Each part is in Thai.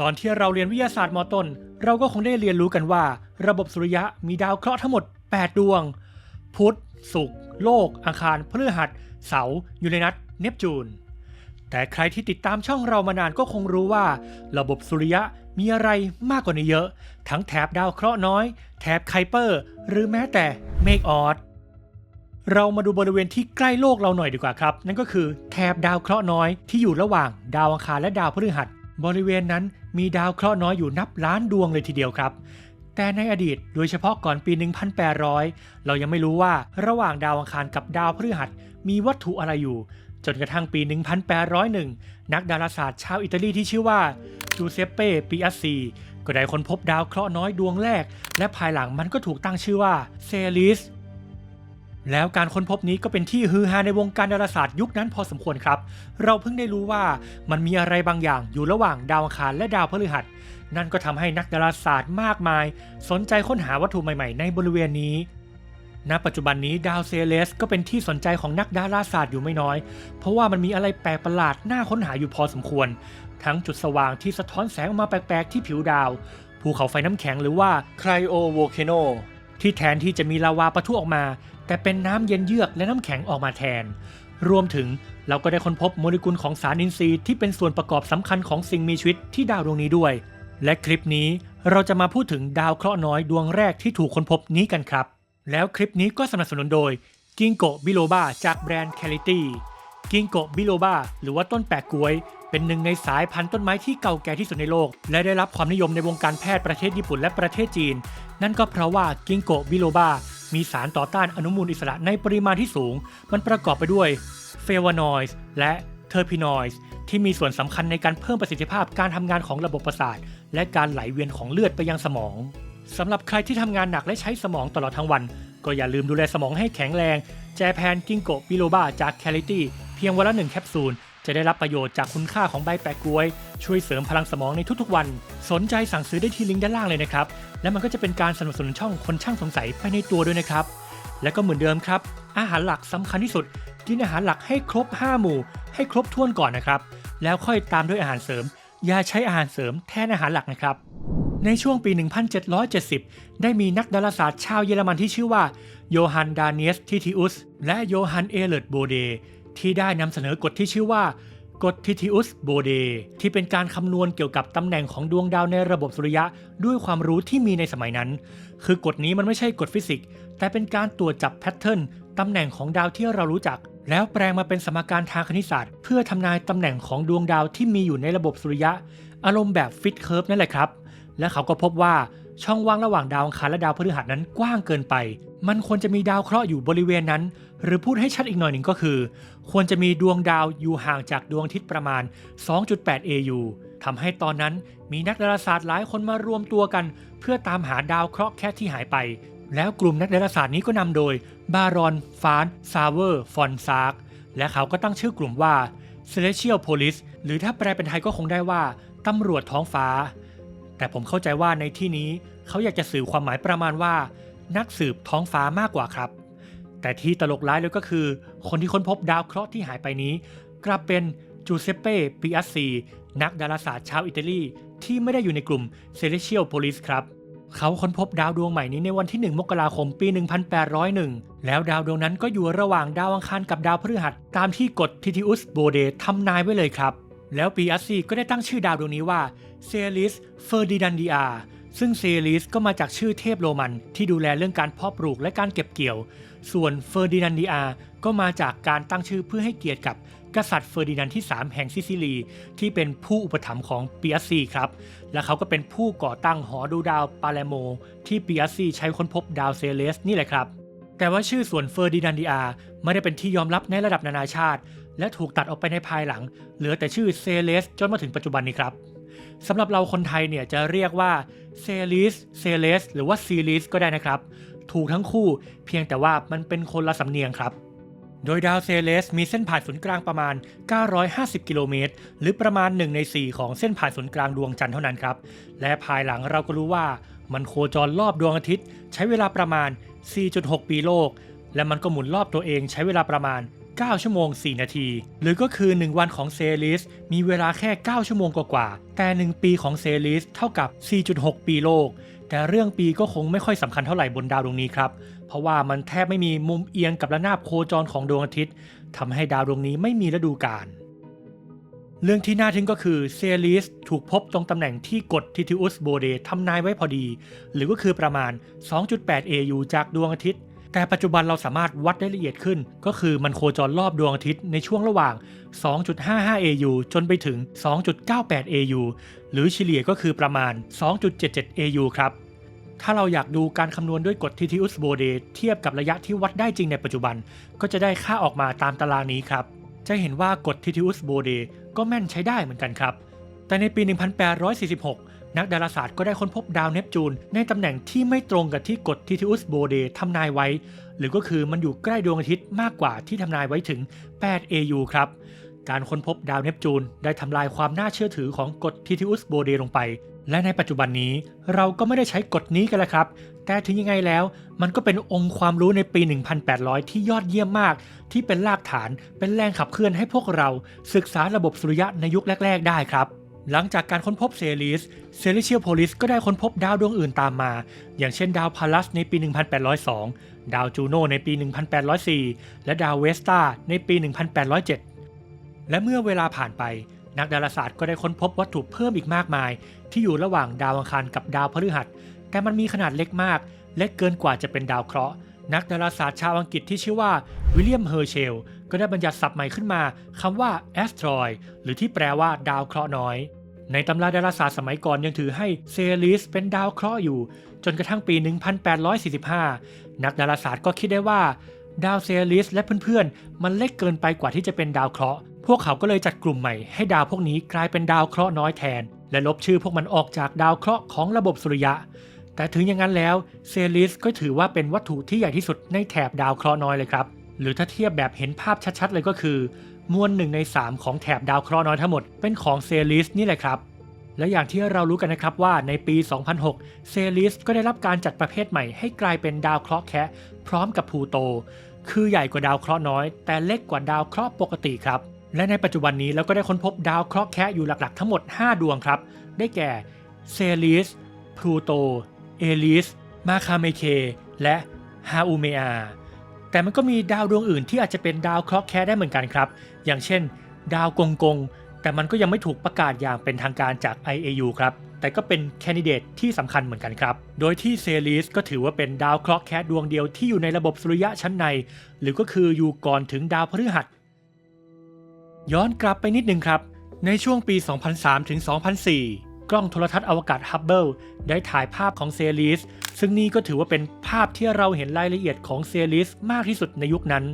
ตอนที่เราเรียนวิทยาศาสตร์มต้น เราก็คงได้เรียนรู้กันว่า ระบบสุริยะมีดาวเคราะห์ทั้งหมด 8 ดวง พุธศุกร์โลกอังคารพฤหัส เสาร์ยูเรนัสเนปจูน แต่ใครที่ติดตามช่องเรามานานก็คงรู้ว่า ระบบสุริยะมีอะไรมากกว่านี้เยอะ ทั้งแถบดาวเคราะห์น้อย แถบไคเปอร์ หรือแม้แต่เมกออสเรามาดูบริเวณที่ใกล้โลกเราหน่อยดีกว่าครับ นั่นก็คือแถบดาวเคราะห์น้อยที่อยู่ระหว่างดาวอังคารและดาวพฤหัส บริเวณนั้น มีดาวเคราะห์น้อยอยู่นับล้านดวงเลยทีเดียวครับ แต่ในอดีตโดยเฉพาะก่อนปี 1800 เรายังไม่รู้ว่าระหว่างดาวอังคารกับดาวพฤหัสมีวัตถุอะไรอยู่ จนกระทั่งปี 1801 นักดาราศาสตร์ชาวอิตาลีที่ชื่อว่าจูเซปเป้ปิอัสซีก็ได้ค้นพบดาวเคราะห์น้อยดวงแรก และภายหลังมันก็ถูกตั้งชื่อว่าเซลิส แล้วการค้นพบนี้ก็เป็นที่ฮือฮาในวงการดาราศาสตร์ยุคนั้นพอสมควรครับ เราเพิ่งได้รู้ว่ามันมีอะไรบางอย่างอยู่ระหว่างดาวอังคารและดาวพฤหัส นั่นก็ทำให้นักดาราศาสตร์มากมาย สนใจค้นหาวัตถุใหม่ๆ ในบริเวณนี้ ณ ปัจจุบันนี้ดาวเซเลสก็เป็นที่สนใจของนักดาราศาสตร์อยู่ไม่น้อย เพราะว่ามันมีอะไรแปลกประหลาดน่าค้นหาอยู่พอสมควร ทั้งจุดสว่างที่สะท้อนแสงออกมาแปลกๆที่ผิวดาว ภูเขาไฟน้ำแข็งหรือว่าไครโอโวลเคโนที่แทนที่จะมีลาวาปะทุออกมา แต่เป็นน้ำเย็นเยือกและน้ำแข็งออกมาแทน รวมถึงเราก็ได้ค้นพบโมเลกุลของสารอินทรีย์ที่เป็นส่วนประกอบสำคัญของสิ่งมีชีวิตที่ดาวดวงนี้ด้วย และคลิปนี้เราจะมาพูดถึงดาวเคราะห์น้อยดวงแรกที่ถูกค้นพบนี้กันครับ แล้วคลิปนี้ก็สนับสนุนโดยกิงโกบิโลบาจากแบรนด์แคลิตี้กิงโกบิโลบาหรือว่าต้นแปะกล้วย เป็นหนึ่งในสายพันธุ์ต้นไม้ที่เก่าแก่ที่สุดในโลก และได้รับความนิยมในวงการแพทย์ประเทศญี่ปุ่นและประเทศจีน นั่นก็เพราะว่ากิงโกบิโลบา มีสารต่อต้านอนุมูลอิสระในปริมาณที่สูง มันประกอบไปด้วยเฟวานอยด์และเทอร์พินอยด์ที่มีส่วนสำคัญในการเพิ่มประสิทธิภาพการทำงานของระบบประสาท และการไหลเวียนของเลือดไปยังสมองสำหรับใครที่ทำงานหนักและใช้สมองตลอดทั้งวัน ก็อย่าลืมดูแลสมองให้แข็งแรง แจแพนกิงโกบิโลบาจากแคลิตี้เพียงวันละหนึ่งแคปซูล จะได้รับประโยชน์จากคุณค่าของใบแปะกล้วย ช่วยเสริมพลังสมองในทุกๆวัน สนใจสั่งซื้อได้ที่ลิงก์ด้านล่างเลยนะครับ และมันก็จะเป็นการสนับสนุนช่องคนช่างสงสัยไปในตัวด้วยนะครับ และก็เหมือนเดิมครับ อาหารหลักสำคัญที่สุด กินอาหารหลักให้ครบ 5 หมู่ ให้ครบถ้วนก่อนนะครับ แล้วค่อยตามด้วยอาหารเสริม อย่าใช้อาหารเสริมแทนอาหารหลักนะครับในช่วงปี 1770 ได้มีนักดาราศาสตร์ชาวเยอรมันที่ชื่อว่าโยฮันดาเนียสทิทิอุสและโยฮันเอเลร์ตโบเด ที่ได้นำเสนอกฎที่ชื่อว่ากฎทิทิอุสโบเดที่เป็นการคำนวณเกี่ยวกับตำแหน่งของดวงดาวในระบบสุริยะด้วยความรู้ที่มีในสมัยนั้น คือกฎนี้มันไม่ใช่กฎฟิสิกส์แต่เป็นการตรวจจับแพทเทิร์นตำแหน่งของดาวที่เรารู้จัก แล้วแปลงมาเป็นสมการทางคณิตศาสตร์ เพื่อทำนายตำแหน่งของดวงดาวที่มีอยู่ในระบบสุริยะ อารมณ์แบบฟิตเคิร์ฟนั่นแหละครับ และเขาก็พบว่า ช่องว่างระหว่างดาวอังคารและดาวพฤหัสนั้นกว้างเกินไป มันควรจะมีดาวเคราะห์อยู่บริเวณนั้น หรือพูดให้ชัดอีกหน่อยหนึ่งก็คือ ควรจะมีดวงดาวอยู่ห่างจากดวงอาทิตย์ประมาณ 2.8 AU ทำให้ตอนนั้นมีนักดาราศาสตร์หลายคนมารวมตัวกัน เพื่อตามหาดาวเคราะห์แค่ที่หายไป แล้วกลุ่มนักดาราศาสตร์นี้ก็นำโดย บารอน ฟาน ซาเวอร์ ฟอนซาก และเขาก็ตั้งชื่อกลุ่มว่า Celestial Police หรือถ้าแปลเป็นไทยก็คงได้ว่าตำรวจท้องฟ้า แต่ผมเข้าใจว่าในที่นี้เขาอยากจะสื่อความหมายประมาณว่า นักสืบท้องฟ้ามากกว่าครับ แต่ที่ตลกร้ายเลยก็คือ คนที่ค้นพบดาวเคราะห์ที่หายไปนี้ กลับเป็นจูเซปเป้ปิอัสซีนักดาราศาสตร์ชาวอิตาลีที่ไม่ได้อยู่ในกลุ่ม Celestial Police ครับเขาค้นพบดาวดวงใหม่นี้ในวันที่ 1 มกราคมปี 1801 แล้วดาวดวงนั้นก็อยู่ระหว่างดาวอังคารกับดาวพฤหัส ตามที่กฎทิทิอุสโบเดทำนายไว้เลยครับ แล้วปีอัสซีก็ได้ตั้งชื่อดาวดวงนี้ว่าเซลิสเฟอร์ดินันดิอาซึ่งเซลิสก็มาจากชื่อเทพโรมันที่ดูแลเรื่องการเพาะปลูกและการเก็บเกี่ยว ส่วนเฟอร์ดินันดิอาก็มาจากการตั้งชื่อเพื่อให้เกียรติกับกษัตริย์เฟอร์ดินานด์ที่ 3 แห่งซิซิลี ที่เป็นผู้อุปถัมภ์ของปิอัสซีครับ และเขาก็เป็นผู้ก่อตั้งหอดูดาวปาเลโม ที่ปิอัสซีใช้ค้นพบดาวเซเลสนี่แหละครับ แต่ว่าชื่อส่วนเฟอร์ดินานดิอาไม่ได้เป็นที่ยอมรับในระดับนานาชาติ และถูกตัดออกไปในภายหลัง เหลือแต่ชื่อเซเลสจนมาถึงปัจจุบันนี้ครับสำหรับเราคนไทยเนี่ยจะเรียกว่าเซลิสเซเลสหรือว่าซีลิสก็ได้นะครับ ถูกทั้งคู่เพียงแต่ว่ามันเป็นคนละสำเนียงครับ โดยดาวเซเลสมีเส้นผ่านศูนย์กลางประมาณ 950 กิโลเมตร หรือประมาณ 1 ใน 4 ของเส้นผ่านศูนย์กลางดวงจันทร์เท่านั้นครับ และภายหลังเราก็รู้ว่ามันโคจรรอบดวงอาทิตย์ ใช้เวลาประมาณ 4.6 ปีโลก และมันก็หมุนรอบตัวเองใช้เวลาประมาณ 9 ชั่วโมง 4 นาที หรือก็คือ 1 วันของเซลิสมีเวลาแค่ 9 ชั่วโมงกว่าๆแต่ 1 ปีของเซลิสเท่ากับ 4.6 ปีโลก แต่เรื่องปีก็คงไม่ค่อยสำคัญเท่าไหร่บนดาวดวงนี้ครับ เพราะว่ามันแทบไม่มีมุมเอียงกับระนาบโคจรของดวงอาทิตย์ทำให้ดาวดวงนี้ไม่มีฤดูกาลเรื่องที่น่าทึ่งก็คือเซลิสถูกพบตรงตำแหน่งที่กฎทิทิอุสโบเดทำนายไว้พอดี หรือก็คือประมาณ 2.8 AU จากดวงอาทิตย์ แต่ปัจจุบันเราสามารถวัดได้ละเอียดขึ้น ก็คือมันโคจรรอบดวงอาทิตย์ในช่วงระหว่าง 2.55 AU จนไปถึง 2.98 AU หรือเฉลี่ยก็คือประมาณ 2.77 AU ครับ ถ้าเราอยากดูการคำนวณด้วยกฎทิทิอุสโบเดเทียบกับระยะที่วัดได้จริงในปัจจุบัน ก็จะได้ค่าออกมาตามตารางนี้ครับ จะเห็นว่ากฎทิทิอุสโบเดก็แม่นใช้ได้เหมือนกันครับ แต่ในปี 1846 นักดาราศาสตร์ก็ได้ค้นพบดาวเนปจูน ในตำแหน่งที่ไม่ตรงกับที่กฎทิทิอุสโบเดทำนายไว้ หรือก็คือมันอยู่ใกล้ดวงอาทิตย์มากกว่าที่ทำนายไว้ถึง 8 AU ครับ การค้นพบดาวเนปจูน ได้ทำลายความน่าเชื่อถือของกฎทิทิอุสโบเดลงไป และในปัจจุบันนี้เราก็ไม่ได้ใช้กฎนี้กันแล้วครับ แต่ถึงยังไงแล้ว มันก็เป็นองค์ความรู้ในปี 1800 ที่ยอดเยี่ยมมาก ที่เป็นรากฐานเป็นแรงขับเคลื่อนให้พวกเรา ศึกษาระบบสุริยะในยุคแรก ๆ ได้ครับ หลังจากการค้นพบเซลิส เซเลเชียลโพลิสก็ได้ค้นพบดาวดวงอื่นตามมา อย่างเช่นดาวพาลัสในปี 1802 ดาวจูโนในปี 1804 และดาวเวสตาในปี 1807 และเมื่อเวลาผ่านไป นักดาราศาสตร์ก็ได้ค้นพบวัตถุเพิ่มอีกมากมาย ที่อยู่ระหว่างดาวอังคารกับดาวพฤหัส แต่มันมีขนาดเล็กมาก เล็กเกินกว่าจะเป็นดาวเคราะห์ นักดาราศาสตร์ชาวอังกฤษที่ชื่อว่าวิลเลียม เฮอร์เชล ก็ได้บัญญัติศัพท์ใหม่ขึ้นมาคำว่า asteroid หรือที่แปลว่าดาวเคราะห์น้อย ในตำราดาราศาสตร์สมัยก่อนยังถือให้เซลิสเป็นดาวเคราะห์อยู่ จนกระทั่งปี 1845 นักดาราศาสตร์ก็คิดได้ว่า ดาวเซลิสและเพื่อนๆ มันเล็กเกินไปกว่าที่จะเป็นดาวเคราะห์ พวกเขาก็เลยจัดกลุ่มใหม่ให้ดาวพวกนี้กลายเป็นดาวเคราะห์น้อยแทน และลบชื่อพวกมันออกจากดาวเคราะห์ของระบบสุริยะแต่ถึงอย่างนั้นแล้วเซลิสก็ถือว่าเป็นวัตถุที่ใหญ่ที่สุดในแถบดาวเคราะห์น้อยเลยครับ หรือถ้าเทียบแบบเห็นภาพชัดๆ เลยก็คือ มวลหนึ่งใน 3 ของแถบดาวเคราะห์น้อยทั้งหมดเป็นของเซลิสนี่แหละครับ และอย่างที่เรารู้กันนะครับว่าในปี 2006 เซลิสก็ได้รับการจัดประเภทใหม่ให้กลายเป็นดาวเคราะห์แคะพร้อมกับพูโต คือใหญ่กว่าดาวเคราะห์น้อย แต่เล็กกว่าดาวเคราะห์ปกติครับ และในปัจจุบันนี้เราก็ได้ค้นพบดาวเคราะห์แคะอยู่หลักๆ ทั้งหมด 5 ดวงครับ ได้แก่เซลิสพลูโต เอลิส มาคาเมเค และฮาอูเมอา แต่มันก็มีดาวดวงอื่นที่อาจจะเป็นดาวเคราะห์แคะได้เหมือนกันครับ อย่างเช่น ดาวกงกง แต่มันก็ยังไม่ถูกประกาศอย่างเป็นทางการจาก IAU ครับ แต่ก็เป็นแคนดิเดตที่สำคัญเหมือนกันครับ โดยที่เซลิสก็ถือว่าเป็นดาวเคราะห์แคะดวงเดียวที่อยู่ในระบบสุริยะชั้นใน หรือก็คืออยู่ก่อนถึงดาวพฤหัส ย้อนกลับไปนิดนึงครับ ในช่วงปี 2003 ถึง 2004 กล้องโทรทัศน์อวกาศฮับเบิลได้ถ่ายภาพของเซลิสซึ่งนี่ก็ถือว่าเป็นภาพที่เราเห็นรายละเอียดของเซลิสมากที่สุดในยุคนั้น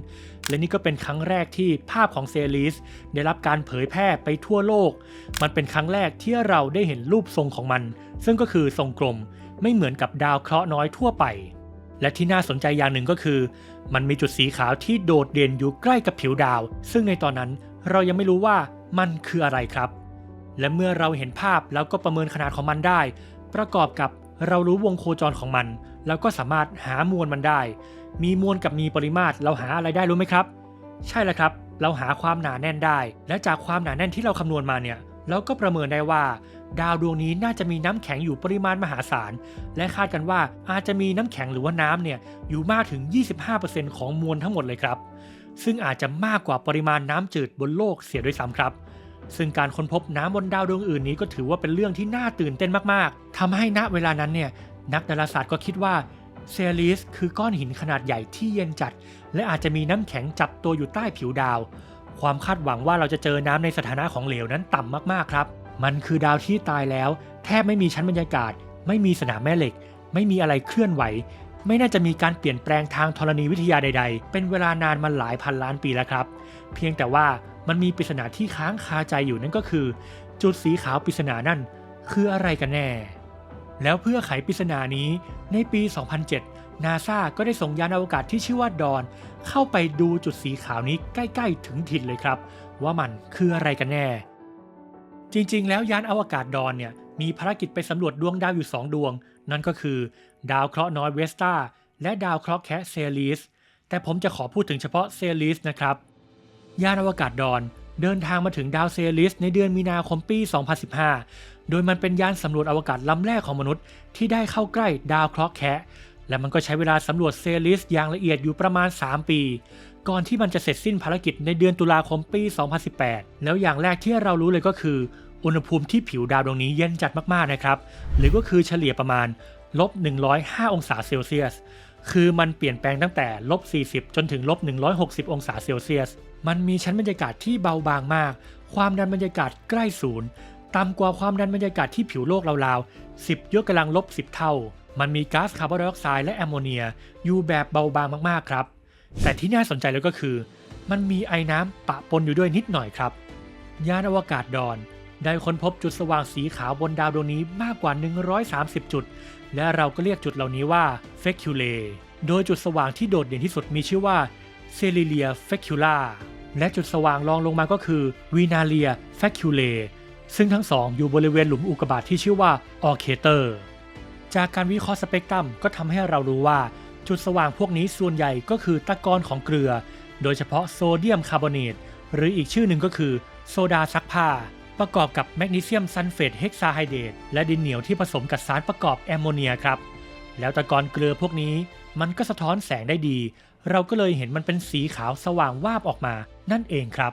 และนี่ก็เป็นครั้งแรกที่ภาพของเซลิสได้รับการเผยแพร่ไปทั่วโลก มันเป็นครั้งแรกที่เราได้เห็นรูปทรงของมัน ซึ่งก็คือทรงกลม ไม่เหมือนกับดาวเคราะห์น้อยทั่วไป และที่น่าสนใจอย่างหนึ่งก็คือ มันมีจุดสีขาวที่โดดเด่นอยู่ใกล้กับผิวดาว ซึ่งในตอนนั้นเรายังไม่รู้ว่ามันคืออะไรครับ และเมื่อเราเห็นภาพแล้วก็ประเมินขนาดของมันได้ ประกอบกับเรารู้วงโคจรของมัน แล้วก็สามารถหามวลมันได้ มีมวลกับมีปริมาตรเราหาอะไรได้รู้ไหมครับ ใช่แล้วครับ เราหาความหนาแน่นได้ และจากความหนาแน่นที่เราคำนวณมาเนี่ยเราก็ประเมินได้ว่า ดาวดวงนี้น่าจะมีน้ำแข็งอยู่ปริมาณมหาศาล และคาดกันว่าอาจจะมีน้ำแข็งหรือว่าน้ำเนี่ยอยู่มากถึง 25%ของมวลทั้งหมดเลยครับ ซึ่งอาจจะมากกว่าปริมาณน้ำจืดบนโลกเสียด้วยซ้ำครับ ซึ่งการค้นพบน้ำบนดาวดวงอื่นนี้ก็ถือว่าเป็นเรื่องที่น่าตื่นเต้นมากๆ ทำให้ณเวลานั้นเนี่ยนักดาราศาสตร์ก็คิดว่าเซลิสคือก้อนหินขนาดใหญ่ที่เย็นจัด และอาจจะมีน้ำแข็งจับตัวอยู่ใต้ผิวดาว ความคาดหวังว่าเราจะเจอน้ำในสถานะของเหลวนั้นต่ำมากๆครับ มันคือดาวที่ตายแล้ว แทบไม่มีชั้นบรรยากาศ ไม่มีสนามแม่เหล็ก ไม่มีอะไรเคลื่อนไหว ไม่น่าจะมีการเปลี่ยนแปลงทางธรณีวิทยาใด ๆ เป็นเวลานานมาหลายพันล้านปีแล้วครับ เพียงแต่ว่า มันมีปริศนาที่ค้างคาใจอยู่นั่นก็คือ จุดสีขาวปริศนานั่นคืออะไรกันแน่ แล้วเพื่อไขปริศนานี้ในปี 2007 นาซาก็ได้ส่งยานอวกาศที่ชื่อว่าดอน เข้าไปดูจุดสีขาวนี้ใกล้ ๆ ถึงถิ่นเลยครับ ว่ามันคืออะไรกันแน่ จริงๆ แล้วยานอวกาศดอนเนี่ยมีภารกิจไปสำรวจดวงดาวอยู่ 2 ดวง นั่นก็คือ ดาวเคราะห์น้อยเวสตาและดาวเคราะห์แคะเซลิสแต่ผมจะขอพูดถึงเฉพาะเซลิสนะครับ ยานอวกาศดอนเดินทางมาถึงดาวเซลิสในเดือนมีนาคมปี 2015 โดยมันเป็นยานสำรวจอวกาศลำแรกของมนุษย์ที่ได้เข้าใกล้ดาวเคราะห์แคะและมันก็ใช้เวลาสำรวจเซลิสอย่างละเอียดอยู่ประมาณ 3 ปี ก่อนที่มันจะเสร็จสิ้นภารกิจในเดือนตุลาคมปี 2018 แล้วอย่างแรกที่เรารู้เลยก็คือ อุณหภูมิที่ผิวดาวดวงนี้เย็นจัดมากๆนะครับ หรือก็คือเฉลี่ยประมาณลบ 105 องศาเซลเซียส คือมันเปลี่ยนแปลงตั้งแต่ลบ 40 จนถึงลบ 160 องศาเซลเซียส มันมีชั้นบรรยากาศที่เบาบางมาก ความดันบรรยากาศใกล้ศูนย์ต่ำกว่าความดันบรรยากาศที่ผิวโลกราวๆ10 ยกกำลังลบ 10 เท่า มันมีก๊าซคาร์บอนไดออกไซด์และแอมโมเนีย อยู่แบบเบาบางมากๆครับ แต่ที่น่าสนใจเลยก็คือ มันมีไอ้น้ำปะปนอยู่ด้วยนิดหน่อยครับ ยานอวกาศดอน ได้ค้นพบจุดสว่างสีขาวบนดาวดวงนี้มากกว่า 130 จุด และเราก็เรียกจุดเหล่านี้ว่าเฟกคิวเลโดยจุดสว่างที่โดดเด่นที่สุดมีชื่อว่า เซลิเลียเฟคิวลาและจุดสว่างรองลงมาก็คือวีนาเลียเฟคิวเลซึ่งทั้งสองอยู่บริเวณหลุมอุกกาบาตที่ชื่อว่าออเคเตอร์ จากการวิเคราะห์สเปกตรัมก็ทำให้เรารู้ว่า จุดสว่างพวกนี้ส่วนใหญ่ก็คือตะกอนของเกลือ โดยเฉพาะโซเดียมคาร์บอเนตหรืออีกชื่อหนึ่งก็คือโซดาซักผ้า ประกอบกับแมกนีเซียมซัลเฟตเฮกซาไฮเดรตและดินเหนียวที่ผสมกับสารประกอบแอมโมเนียครับ แล้วตะกอนเกลือพวกนี้มันก็สะท้อนแสงได้ดี เราก็เลยเห็นมันเป็นสีขาวสว่างวาบออกมานั่นเองครับ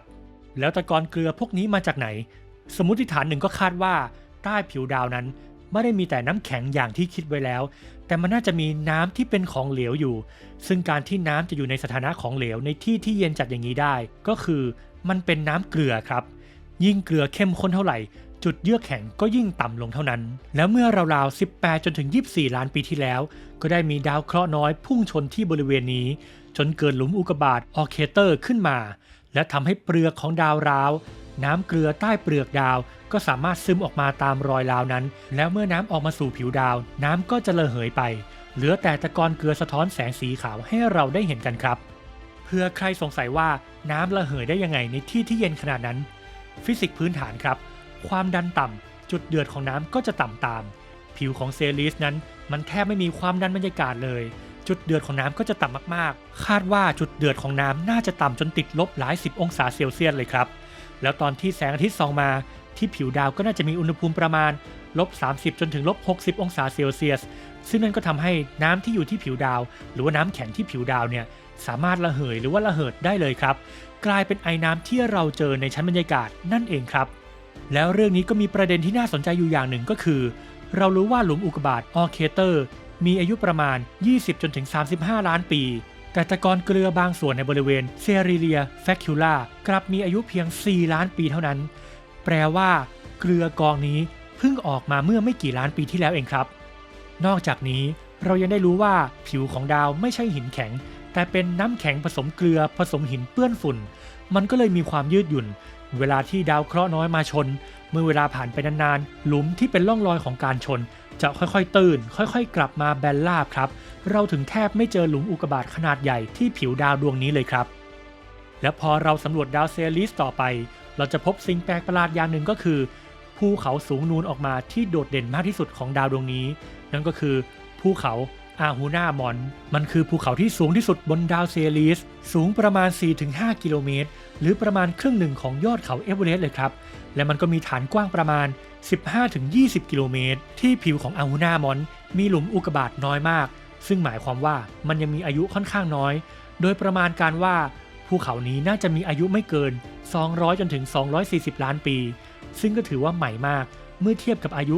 แล้วตะกอนเกลือพวกนี้มาจากไหน สมมติฐานหนึ่งก็คาดว่า ใต้ผิวดาวนั้นไม่ได้มีแต่น้ำแข็งอย่างที่คิดไว้แล้ว แต่มันน่าจะมีน้ำที่เป็นของเหลวอยู่ ซึ่งการที่น้ำจะอยู่ในสถานะของเหลวในที่ที่เย็นจัดอย่างนี้ได้ ก็คือมันเป็นน้ำเกลือครับ ยิ่งเกลือเข้มข้นเท่าไหร่ จุดเยือกแข็งก็ยิ่งต่ำลงเท่านั้น แล้วเมื่อราวๆ 18 จนถึง 24 ล้านปีที่แล้ว ก็ได้มีดาวเคราะห์น้อยพุ่งชนที่บริเวณนี้ จนเกิดหลุมอุกกาบาตออเคเตอร์ขึ้นมา และทำให้เปลือกของดาวร้าว น้ำเกลือใต้เปลือกดาว ก็สามารถซึมออกมาตามรอยราวนั้น แล้วเมื่อน้ำออกมาสู่ผิวดาว น้ำก็จะระเหยไป เหลือแต่ตะกอนเกลือสะท้อนแสงสีขาวให้เราได้เห็นกันครับ เพื่อใครสงสัยว่าน้ำระเหยได้ยังไงในที่ที่เย็นขนาดนั้น ฟิสิกส์พื้นฐานครับ ความดันต่ำจุดเดือดของน้ำก็จะต่ำตาม ผิวของเซลิสนั้นมันแทบไม่มีความดันบรรยากาศเลย จุดเดือดของน้ำก็จะต่ำมากๆ คาดว่าจุดเดือดของน้ำน่าจะต่ำจนติดลบหลายสิบองศาเซลเซียสเลยครับ แล้วตอนที่แสงอาทิตย์ส่องมา ที่ผิวดาวก็น่าจะมีอุณหภูมิประมาณลบ 30 จนถึงลบ 60 องศาเซลเซียส ซึ่งนั่นก็ทำให้น้ำที่อยู่ที่ผิวดาว หรือว่าน้ำแข็งที่ผิวดาวเนี่ยสามารถระเหยหรือว่าระเหิดได้เลยครับ กลายเป็นไอน้ำที่เราเจอในชั้นบรรยากาศนั่นเองครับ แล้วเรื่องนี้ก็มีประเด็นที่น่าสนใจอยู่อย่างหนึ่งก็คือ เรารู้ว่าหลุมอุกกาบาตออเคเตอร์ มีอายุประมาณ 20 จนถึง 35 ล้านปี แต่ตะกอนเกลือบางส่วนในบริเวณเซริเลียแฟคิวลากลับมีอายุเพียง 4 ล้านปีเท่านั้น แปลว่าเกลือกองนี้เพิ่งออกมาเมื่อไม่กี่ล้านปีที่แล้วเองครับ นอกจากนี้เรายังได้รู้ว่าผิวของดาวไม่ใช่หินแข็ง แต่เป็นน้ำแข็งผสมเกลือผสมหินเปื้อนฝุ่น มันก็เลยมีความยืดหยุ่น เวลาที่ดาวเคราะห์น้อยมาชน เมื่อเวลาผ่านไปนานๆ หลุมที่เป็นร่องรอยของการชน จะค่อยๆ ตื่น ค่อยๆ กลับมาแบนราบครับ เราถึงแทบไม่เจอหลุมอุกกาบาตขนาดใหญ่ที่ผิวดาวดวงนี้เลยครับ และพอเราสำรวจดาวเซลิสต่อไป เราจะพบสิ่งแปลกประหลาดอย่างหนึ่งก็คือภูเขาสูงนูนออกมาที่โดดเด่นมากที่สุดของดาวดวงนี้ นั่นก็คือภูเขา อาฮูนามอน มันคือภูเขาที่สูงที่สุดบนดาวเซลิสสูงประมาณ 4-5 กิโลเมตร หรือประมาณครึ่งหนึ่งของยอดเขาเอเวอเรสต์เลยครับ และมันก็มีฐานกว้างประมาณ 15-20 กิโลเมตร ที่ผิวของอาฮูนามอน มีหลุมอุกกาบาตน้อยมาก ซึ่งหมายความว่ามันยังมีอายุค่อนข้างน้อย โดยประมาณการว่าภูเขานี้น่าจะมีอายุไม่เกิน 200 จนถึง 240 ล้านปี ซึ่งก็ถือว่าใหม่มากเมื่อเทียบกับอายุ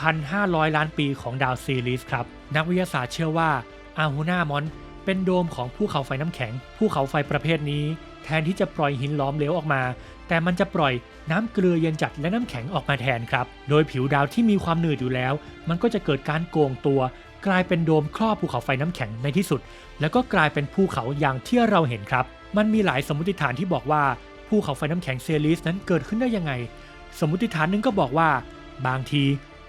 4,500 ล้านปีของดาวซีรีส์ครับ นักวิทยาศาสตร์เชื่อว่าอาฮูนามอนเป็นโดมของภูเขาไฟน้ำแข็ง ภูเขาไฟประเภทนี้ แทนที่จะปล่อยหินล้อมเหลวออกมา แต่มันจะปล่อยน้ำเกลือเย็นจัดและน้ำแข็งออกมาแทนครับ โดยผิวดาวที่มีความหนืดอยู่แล้ว มันก็จะเกิดการโกงตัว กลายเป็นโดมครอบภูเขาไฟน้ำแข็งในที่สุด แล้วก็กลายเป็นภูเขาอย่างที่เราเห็นครับ มันมีหลายสมมติฐานที่บอกว่าภูเขาไฟน้ำแข็งเซลิสนั้นเกิดขึ้นได้ยังไง สมมติฐานหนึงก็บอกว่า บางที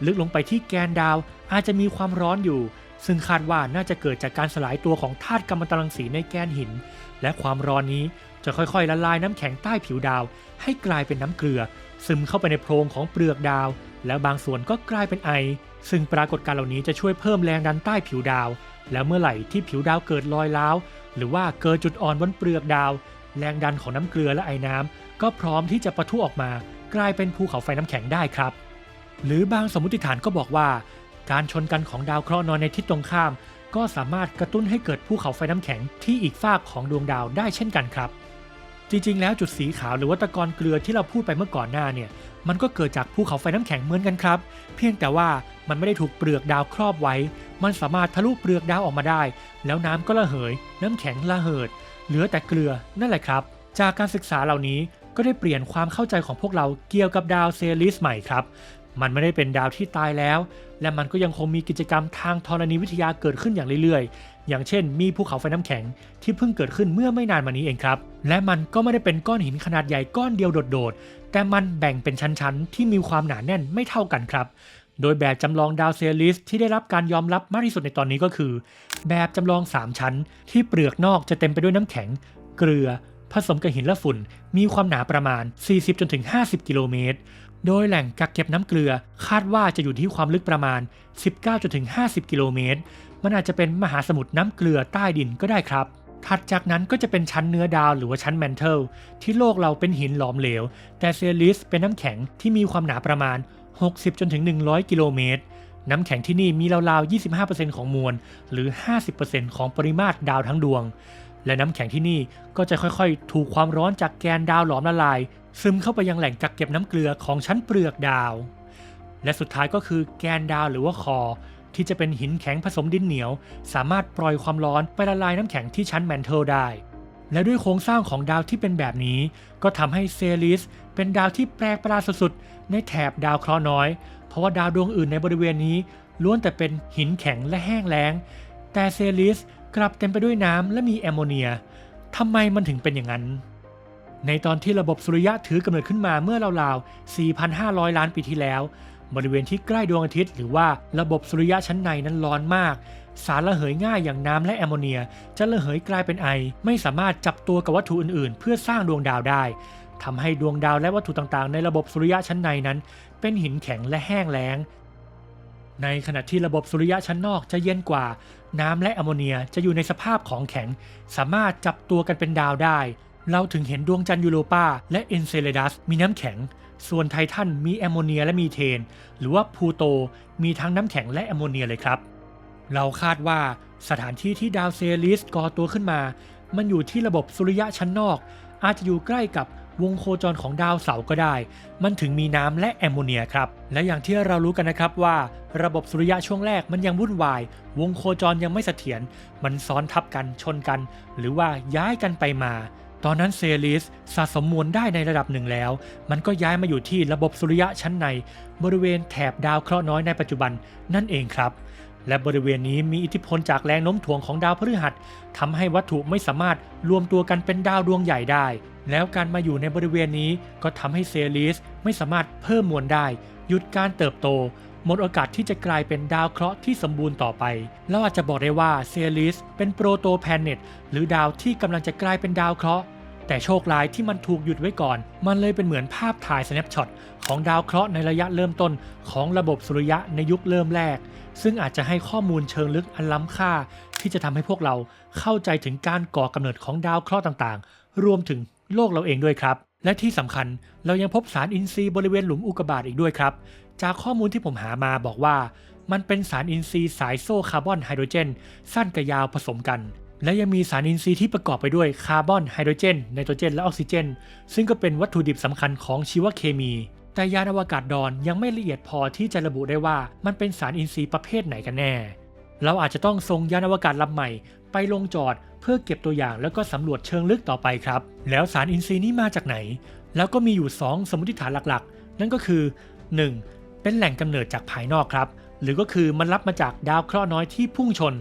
ลึกลงไปที่แกนดาวอาจจะมีความร้อนอยู่ ซึ่งคาดว่าน่าจะเกิดจากการสลายตัวของธาตุกัมมันตรังสีในแกนหิน และความร้อนนี้จะค่อยๆ ละลายน้ำแข็งใต้ผิวดาว ให้กลายเป็นน้ำเกลือ ซึมเข้าไปในโพรงของเปลือกดาว แล้วบางส่วนก็กลายเป็นไอ ซึ่งปรากฏการณ์เหล่านี้จะช่วยเพิ่มแรงดันใต้ผิวดาว แล้วเมื่อไหร่ที่ผิวดาวเกิดรอยร้าว หรือว่าเกิดจุดอ่อนบนเปลือกดาว แรงดันของน้ำเกลือและไอ้น้ำก็พร้อมที่จะปะทุออกมา กลายเป็นภูเขาไฟน้ำแข็งได้ครับ หรือบางสมมติฐานก็บอกว่า การชนกันของดาวเคราะห์นอนในทิศตรงข้าม ก็สามารถกระตุ้นให้เกิดภูเขาไฟน้ำแข็งที่อีกฝากของดวงดาวได้เช่นกันครับ จริงๆ แล้วจุดสีขาวหรือว่าตะกอนเกลือที่เราพูดไปเมื่อก่อนหน้าเนี่ยมันก็เกิดจากภูเขาไฟน้ำแข็งเหมือนกันครับ เพียงแต่ว่ามันไม่ได้ถูกเปลือกดาวครอบไว้ มันสามารถทะลุเปลือกดาวออกมาได้ แล้วน้ำก็ระเหย น้ำแข็งระเหิด เหลือแต่เกลือนั่นแหละครับ จากการศึกษาเหล่านี้ก็ได้เปลี่ยนความเข้าใจของพวกเราเกี่ยวกับดาวเซลิสใหม่ครับ มันไม่ได้เป็นดาวที่ตายแล้ว และมันก็ยังคงมีกิจกรรมทางธรณีวิทยาเกิดขึ้นอย่างเรื่อยๆ อย่างเช่น มีภูเขาไฟน้ำแข็งที่เพิ่งเกิดขึ้นเมื่อไม่นานมานี้เองครับ และมันก็ไม่ได้เป็นก้อนหินขนาดใหญ่ก้อนเดียวโดดๆ แต่มันแบ่งเป็นชั้นๆ ที่มีความหนาแน่นไม่เท่ากันครับ โดยแบบจำลองดาวเซลิสที่ได้รับการยอมรับมากที่สุดในตอนนี้ก็คือ แบบจำลอง 3 ชั้น ที่เปลือกนอกจะเต็มไปด้วยน้ำแข็ง เกลือ ผสมกับหินและฝุ่น มีความหนาประมาณ 40-50 กิโลเมตร โดยแหล่งกักเก็บน้ำเกลือคาดว่าจะอยู่ที่ความลึกประมาณ 19-50 กิโลเมตร มันอาจจะเป็นมหาสมุทรน้ำเกลือใต้ดินก็ได้ครับ ถัดจากนั้นก็จะเป็นชั้นเนื้อดาวหรือว่าชั้นแมนเทลที่โลกเราเป็นหินหลอมเหลว แต่เซลิสเป็นน้ำแข็งที่มีความหนาประมาณ 60จนถึง100 กิโลเมตร น้ำแข็งที่นี่มีราวๆ 25%ของมวล หรือ 50%ของปริมาตรดาวทั้งดวง และน้ำแข็งที่นี่ก็จะค่อยๆ ถูกความร้อนจากแกนดาวหลอมละลาย ซึมเข้าไปยังแหล่งกักเก็บน้ำเกลือของชั้นเปลือกดาว และสุดท้ายก็คือแกนดาวหรือว่าคอ ที่จะเป็นหินแข็งผสมดินเหนียว สามารถปล่อยความร้อนไปละลายน้ำแข็งที่ชั้นแมนเทิลได้ และด้วยโครงสร้างของดาวที่เป็นแบบนี้ ก็ทำให้เซลิสเป็นดาวที่แปลกประหลาดสุดๆในแถบดาวเคราะห์น้อย เพราะว่าดาวดวงอื่นในบริเวณนี้ล้วนแต่เป็นหินแข็งและแห้งแล้ง แต่เซลิสกลับเต็มไปด้วยน้ำและมีแอมโมเนียทำไมมันถึงเป็นอย่างนั้น ในตอนที่ระบบสุริยะถือกำเนิดขึ้นมาเมื่อราวๆ 4,500 ล้านปีที่แล้ว บริเวณที่ใกล้ดวงอาทิตย์ หรือว่าระบบสุริยะชั้นในนั้นร้อนมาก สารระเหยง่ายอย่างน้ำและแอมโมเนีย จะระเหยกลายเป็นไอ ไม่สามารถจับตัวกับวัตถุอื่นๆ เพื่อสร้างดวงดาวได้ทำให้ดวงดาวและวัตถุต่างๆ ในระบบสุริยะชั้นในนั้น เป็นหินแข็งและแห้งแล้ง ในขณะที่ระบบสุริยะชั้นนอกจะเย็นกว่า น้ำและแอมโมเนียจะอยู่ในสภาพของแข็ง สามารถจับตัวกันเป็นดาวได้ เราถึงเห็นดวงจันทร์ยูโรปาและเอนเซเลดัสมีน้ำแข็ง ส่วนไททันมีแอมโมเนียและมีเทน หรือว่าพลูโตมีทั้งน้ำแข็งและแอมโมเนียเลยครับ เราคาดว่าสถานที่ที่ดาวเซลิสก่อตัวขึ้นมา มันอยู่ที่ระบบสุริยะชั้นนอก อาจจะอยู่ใกล้กับวงโคจรของดาวเสาร์ก็ได้ มันถึงมีน้ำและแอมโมเนียครับ และอย่างที่เรารู้กันนะครับว่า ระบบสุริยะช่วงแรกมันยังวุ่นวาย วงโคจรยังไม่เสถียร มันซ้อนทับกันชนกัน หรือว่าย้ายกันไปมา ตอนนั้นเซลิสสะสมมวลได้ในระดับหนึ่งแล้ว มันก็ย้ายมาอยู่ที่ระบบสุริยะชั้นใน บริเวณแถบดาวเคราะห์น้อยในปัจจุบันนั่นเองครับ และบริเวณนี้มีอิทธิพลจากแรงโน้มถ่วงของดาวพฤหัสทำให้วัตถุไม่สามารถรวมตัวกันเป็นดาวดวงใหญ่ได้ แล้วการมาอยู่ในบริเวณนี้ก็ทำให้เซลิสไม่สามารถเพิ่มมวลได้ หยุดการเติบโต หมดโอกาสที่จะกลายเป็นดาวเคราะห์ที่สมบูรณ์ต่อไปเราอาจจะบอกได้ว่าเซลิสเป็นโปรโตแพเน็ตหรือดาวที่กำลังจะกลายเป็นดาวเคราะห์แต่โชคร้ายที่มันถูกหยุดไว้ก่อน มันเลยเป็นเหมือนภาพถ่าย snapshot ของดาวเคราะห์ในระยะเริ่มต้นของระบบสุริยะในยุคเริ่มแรก ซึ่งอาจจะให้ข้อมูลเชิงลึกอันล้ำค่า ที่จะทำให้พวกเราเข้าใจถึงการก่อกำเนิดของดาวเคราะห์ต่างๆ รวมถึงโลกเราเองด้วยครับ และที่สำคัญเรายังพบสารอินทรีย์บริเวณหลุมอุกกาบาตอีกด้วยครับ จากข้อมูลที่ผมหามาบอกว่า มันเป็นสารอินทรีย์สายโซ่คาร์บอนไฮโดรเจน สั้นกับยาวผสมกัน และยังมีสารอินทรีย์ที่ประกอบไปด้วยคาร์บอนไฮโดรเจนไนโตรเจน และออกซิเจน ซึ่งก็เป็นวัตถุดิบสำคัญของชีวเคมี แต่ยานอวกาศดอนยังไม่ละเอียดพอที่จะระบุได้ว่ามันเป็นสารอินทรีย์ประเภทไหนกันแน่ เราอาจจะต้องส่งยานอวกาศลำใหม่ ไปลงจอดเพื่อเก็บตัวอย่างแล้วก็สำรวจเชิงลึกต่อไปครับ แล้วสารอินทรีย์นี้มาจากไหน แล้วก็มีอยู่ 2 สมมติฐานหลักๆ นั่นก็คือ 1. เป็นแหล่งกำเนิดจากภายนอกครับ หรือก็คือมันรับมาจากดาวเคราะห์น้อยที่พุ่งชน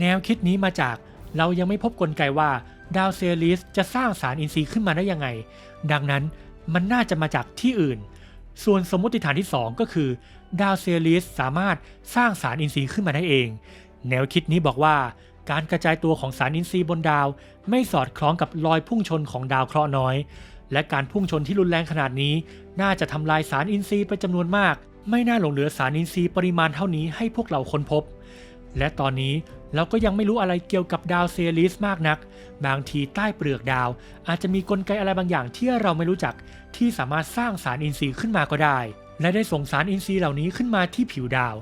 แนวคิดนี้มาจากเรายังไม่พบกลไกว่าดาวเซลิสจะสร้างสารอินทรีย์ขึ้นมาได้ยังไง ดังนั้นมันน่าจะมาจากที่อื่น ส่วนสมมติฐานที่ 2 ก็คือ ดาวเซลิสสามารถสร้างสารอินทรีย์ขึ้นมาได้เอง แนวคิดนี้บอกว่า การกระจายตัวของสารอินทรีย์บนดาว ไม่สอดคล้องกับรอยพุ่งชนของดาวเคราะห์น้อย และการพุ่งชนที่รุนแรงขนาดนี้ น่าจะทำลายสารอินทรีย์ไปจำนวนมาก ไม่น่าหลงเหลือสารอินทรีย์ปริมาณเท่านี้ให้พวกเราค้นพบ และตอนนี้เราก็ยังไม่รู้อะไรเกี่ยวกับดาวเซลิสมากนัก บางทีใต้เปลือกดาว อาจจะมีกลไกอะไรบางอย่างที่เราไม่รู้จัก ที่สามารถสร้างสารอินทรีย์ขึ้นมาก็ได้ และได้ส่งสารอินทรีย์เหล่านี้ขึ้นมาที่ผิวดาว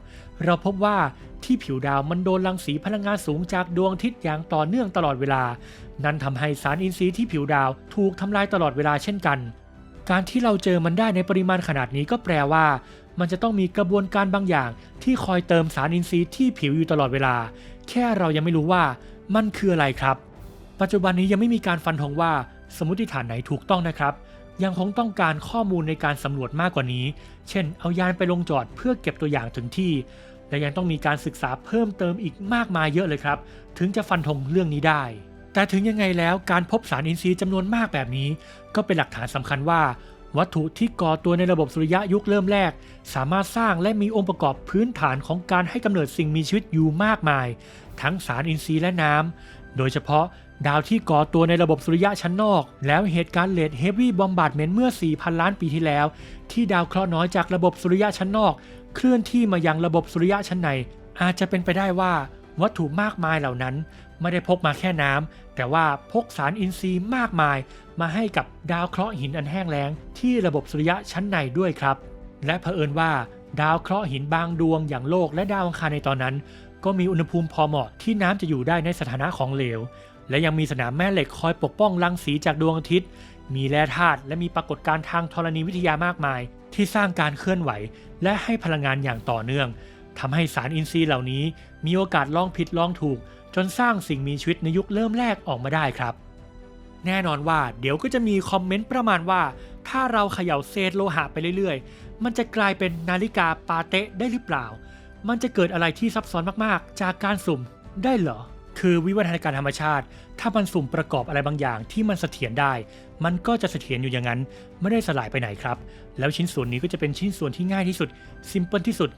เราพบว่าที่ผิวดาวมันโดนรังสีพลังงานสูงจากดวงอาทิตย์อย่างต่อเนื่องตลอดเวลา นั่นทำให้สารอินทรีย์ที่ผิวดาวถูกทำลายตลอดเวลาเช่นกัน การที่เราเจอมันได้ในปริมาณขนาดนี้ก็แปลว่า มันจะต้องมีกระบวนการบางอย่าง ที่คอยเติมสารอินทรีย์ที่ผิวอยู่ตลอดเวลา แค่เรายังไม่รู้ว่ามันคืออะไรครับ ปัจจุบันนี้ยังไม่มีการฟันธงว่าสมมติฐานไหนถูกต้องนะครับ ยังคงต้องการข้อมูลในการสำรวจมากกว่านี้ เช่น เอายานไปลงจอดเพื่อเก็บตัวอย่างถึงที่ และยังต้องมีการศึกษาเพิ่มเติมอีกมากมายเยอะเลยครับ ถึงจะฟันธงเรื่องนี้ได้ แต่ถึงยังไงแล้วการพบสารอินทรีย์จำนวนมากแบบนี้ ก็เป็นหลักฐานสำคัญว่า วัตถุที่ก่อตัวในระบบสุริยะยุคเริ่มแรก สามารถสร้างและมีองค์ประกอบพื้นฐานของการให้กำเนิดสิ่งมีชีวิตอยู่มากมาย ทั้งสารอินทรีย์และน้ำ โดยเฉพาะดาวที่ก่อตัวในระบบสุริยะชั้นนอก แล้วเหตุการณ์เลดเฮฟวี่บอมบาร์ดเมนเมื่อ 4,000 ล้านปีที่แล้ว ที่ดาวเคราะห์น้อยจากระบบสุริยะชั้นนอก เคลื่อนที่มายังระบบสุริยะชั้นใน อาจจะเป็นไปได้ว่าวัตถุมากมายเหล่านั้น ไม่ได้พกมาแค่น้ำแต่ว่าพกสารอินทรีย์มากมาย มาให้กับดาวเคราะห์หินอันแห้งแล้ง ที่ระบบสุริยะชั้นในด้วยครับ และเผอิญว่าดาวเคราะห์หินบางดวงอย่างโลกและดาวอังคารในตอนนั้น ก็มีอุณหภูมิพอเหมาะที่น้ำจะอยู่ได้ในสถานะของเหลว และยังมีสนามแม่เหล็กคอยปกป้องรังสีจากดวงอาทิตย์ มีแร่ธาตุและมีปรากฏการณ์ทางธรณีวิทยามากมาย ที่สร้างการเคลื่อนไหว และให้พลังงานอย่างต่อเนื่องทำให้สารอินทรีย์เหล่านี้มีโอกาสลองผิดลองถูก จนสร้างสิ่งมีชีวิตในยุคเริ่มแรกออกมาได้ครับ แน่นอนว่าเดี๋ยวก็จะมีคอมเมนต์ประมาณว่า ถ้าเราเขย่าเศษโลหะไปเรื่อยๆ มันจะกลายเป็นนาฬิกาปาเตะได้หรือเปล่า มันจะเกิดอะไรที่ซับซ้อนมากๆ จากการสุ่มได้เหรอ คือวิวัฒนาการธรรมชาติ ถ้ามันสุ่มประกอบอะไรบางอย่างที่มันเสถียรได้ มันก็จะเสถียรอยู่อย่างนั้น ไม่ได้สลายไปไหนครับ แล้วชิ้นส่วนนี้ก็จะเป็นชิ้นส่วนที่ง่ายที่สุด ซิมเพิลที่สุด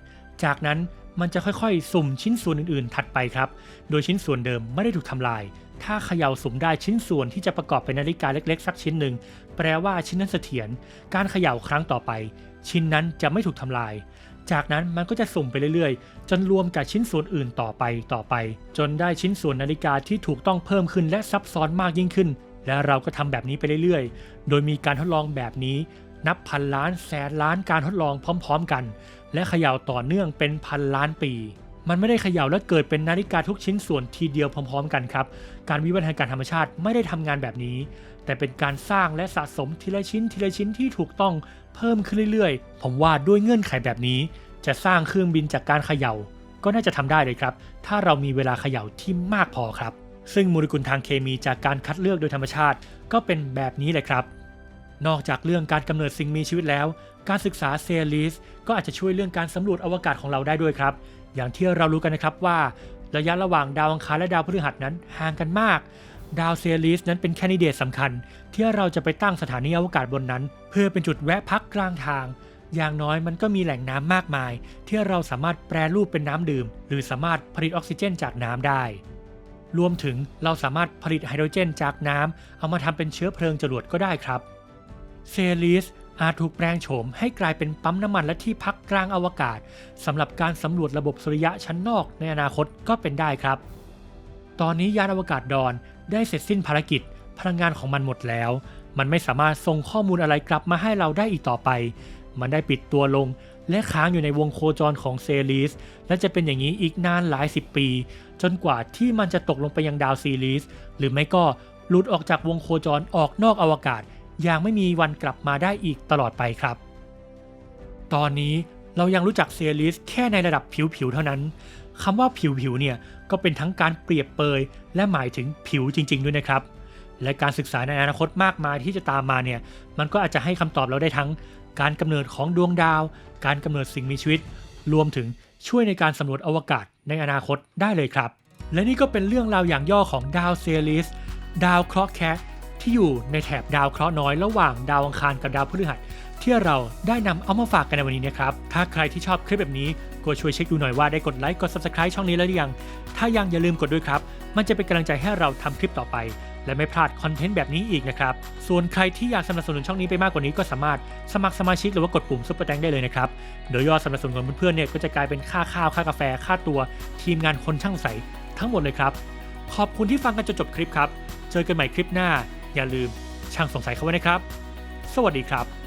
จากนั้น มันจะค่อยๆ สุ่มชิ้นส่วนอื่นๆ ถัดไปครับ โดยชิ้นส่วนเดิมไม่ได้ถูกทำลาย ถ้าเขย่าสุ่มได้ชิ้นส่วนที่จะประกอบเป็นนาฬิกาเล็กๆ สักชิ้นหนึ่ง แปลว่าชิ้นนั้นเสถียร การเขย่าครั้งต่อไป ชิ้นนั้นจะไม่ถูกทำลาย จากนั้นมันก็จะสุ่มไปเรื่อยๆ จนรวมกับชิ้นส่วนอื่นต่อไปต่อไป จนได้ชิ้นส่วนนาฬิกาที่ถูกต้องเพิ่มขึ้นและซับซ้อนมากยิ่งขึ้น และเราก็ทำแบบนี้ไปเรื่อยๆ โดยมีการทดลองแบบนี้ นับพันล้านแสนล้านการทดลองพร้อม ๆ กัน และเขย่าต่อเนื่องเป็นพันล้านปี มันไม่ได้เขย่าและเกิดเป็นนาฬิกาทุกชิ้นส่วนทีเดียวพร้อม ๆ กันครับ การวิวัฒนาการธรรมชาติไม่ได้ทำงานแบบนี้ แต่เป็นการสร้างและสะสมทีละชิ้นทีละชิ้นที่ถูกต้องเพิ่มขึ้นเรื่อยๆ ผมว่าด้วยเงื่อนไขแบบนี้ จะสร้างเครื่องบินจากการเขย่า ก็น่าจะทำได้เลยครับ ถ้าเรามีเวลาเขย่าที่มากพอครับ ซึ่งโมเลกุลทางเคมีจากการคัดเลือกโดยธรรมชาติ ก็เป็นแบบนี้เลยครับ นอกจากเรื่องการกำเนิดสิ่งมีชีวิตแล้ว การศึกษาเซลลิสก็อาจจะช่วยเรื่องการสำรวจอวกาศของเราได้ด้วยครับ อย่างที่เรารู้กันนะครับว่า ระยะระหว่างดาวอังคารและดาวพฤหัสนั้นห่างกันมาก ดาวเซลลิสนั้นเป็นแคนดิเดตสำคัญ ที่เราจะไปตั้งสถานีอวกาศบนนั้น เพื่อเป็นจุดแวะพักกลางทาง อย่างน้อยมันก็มีแหล่งน้ำมากมาย ที่เราสามารถแปรรูปเป็นน้ำดื่ม หรือสามารถผลิตออกซิเจนจากน้ำได้รวมถึงเราสามารถผลิตไฮโดรเจนจากน้ำเอามาทำเป็นเชื้อเพลิงจรวดก็ได้ครับ เซลิสอาจถูกแปลงโฉมให้กลายเป็นปั๊มน้ำมันและที่พักกลางอวกาศสำหรับการสำรวจระบบสุริยะชั้นนอกในอนาคตก็เป็นได้ครับ ตอนนี้ยานอวกาศดอนได้เสร็จสิ้นภารกิจ พลังงานของมันหมดแล้ว มันไม่สามารถส่งข้อมูลอะไรกลับมาให้เราได้อีกต่อไป มันได้ปิดตัวลง และค้างอยู่ในวงโคจรของเซลิสและจะเป็นอย่างนี้อีกนานหลายสิบปี จนกว่าที่มันจะตกลงไปยังดาวซีลิสหรือไม่ก็หลุดออกจากวงโคจรออกนอกอวกาศ อย่างไม่มีวันกลับมาได้อีกตลอดไปครับ ตอนนี้เรายังรู้จักเซลิสแค่ในระดับผิวๆเท่านั้นคำว่าผิวๆเนี่ยก็เป็นทั้งการเปรียบเปย และหมายถึงผิวจริง ๆ ด้วยนะครับ และการศึกษาในอนาคตมากมายที่จะตามมาเนี่ยมันก็อาจจะให้คำตอบเราได้ทั้ง การกำเนิดของดวงดาว การกำเนิดสิ่งมีชีวิต รวมถึงช่วยในการสำรวจอวกาศในอนาคตได้เลยครับ และนี่ก็เป็นเรื่องราวอย่างย่อของดาวเซลิสดาวเคราะห์แคะ ที่อยู่ในแถบดาวเคราะห์น้อยระหว่างดาวอังคารกับดาวพฤหัสที่เราได้นำเอามาฝากกันในวันนี้นะครับ ถ้าใครที่ชอบคลิปแบบนี้ก็ช่วยเช็คดูหน่อยว่าได้กดไลค์กด subscribe ช่องนี้แล้วหรือยัง ถ้ายังอย่าลืมกดด้วยครับ มันจะเป็นกำลังใจให้เราทำคลิปต่อไป และไม่พลาดคอนเทนต์แบบนี้อีกนะครับ ส่วนใครที่อยากสนับสนุนช่องนี้ไปมากกว่านี้ก็สามารถสมัครสมาชิกหรือว่ากดปุ่มซุปเปอร์แตงได้เลยนะครับ โดยยอดสนับสนุนของเพื่อนๆเนี่ยก็จะกลายเป็นค่าข้าวค่ากาแฟค่าตัว ทีมงานคนช่างใสทั้งหมดเลยครับ ขอบคุณที่ฟังกันจนจบคลิปครับ เจอกันใหม่คลิปหน้า อย่าลืมช่างสงสัยเขาไว้นะครับ สวัสดีครับ